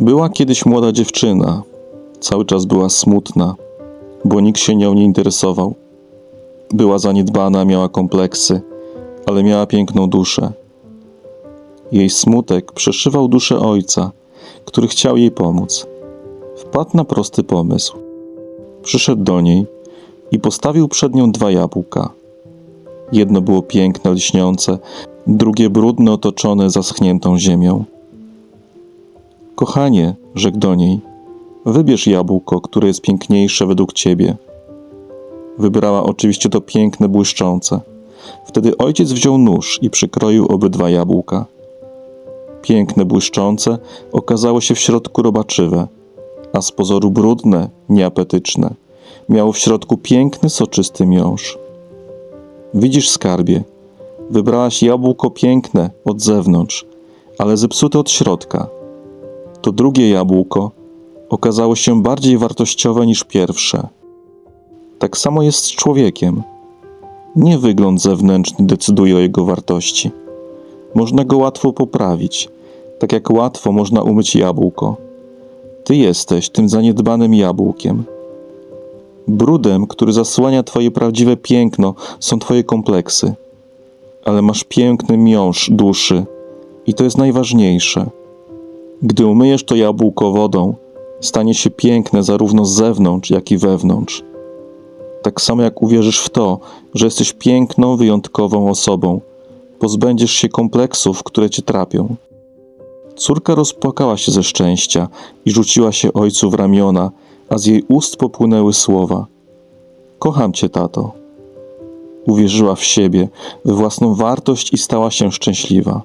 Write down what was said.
Była kiedyś młoda dziewczyna. Cały czas była smutna, bo nikt się nią nie interesował. Była zaniedbana, miała kompleksy, ale miała piękną duszę. Jej smutek przeszywał duszę ojca, który chciał jej pomóc. Wpadł na prosty pomysł. Przyszedł do niej i postawił przed nią dwa jabłka. Jedno było piękne, lśniące, drugie brudne, otoczone zaschniętą ziemią. Kochanie, rzekł do niej, wybierz jabłko, które jest piękniejsze według ciebie. Wybrała oczywiście to piękne, błyszczące. Wtedy ojciec wziął nóż i przykroił obydwa jabłka. Piękne, błyszczące okazało się w środku robaczywe, a z pozoru brudne, nieapetyczne. Miało w środku piękny, soczysty miąższ. Widzisz, skarbie, wybrałaś jabłko piękne od zewnątrz, ale zepsute od środka. To drugie jabłko okazało się bardziej wartościowe niż pierwsze. Tak samo jest z człowiekiem. Nie wygląd zewnętrzny decyduje o jego wartości. Można go łatwo poprawić, tak jak łatwo można umyć jabłko. Ty jesteś tym zaniedbanym jabłkiem. Brudem, który zasłania Twoje prawdziwe piękno, są Twoje kompleksy. Ale masz piękny miąższ duszy i to jest najważniejsze. Gdy umyjesz to jabłko wodą, stanie się piękne zarówno z zewnątrz, jak i wewnątrz. Tak samo jak uwierzysz w to, że jesteś piękną, wyjątkową osobą, pozbędziesz się kompleksów, które cię trapią. Córka rozpłakała się ze szczęścia i rzuciła się ojcu w ramiona, a z jej ust popłynęły słowa: Kocham cię, tato. Uwierzyła w siebie, we własną wartość i stała się szczęśliwa.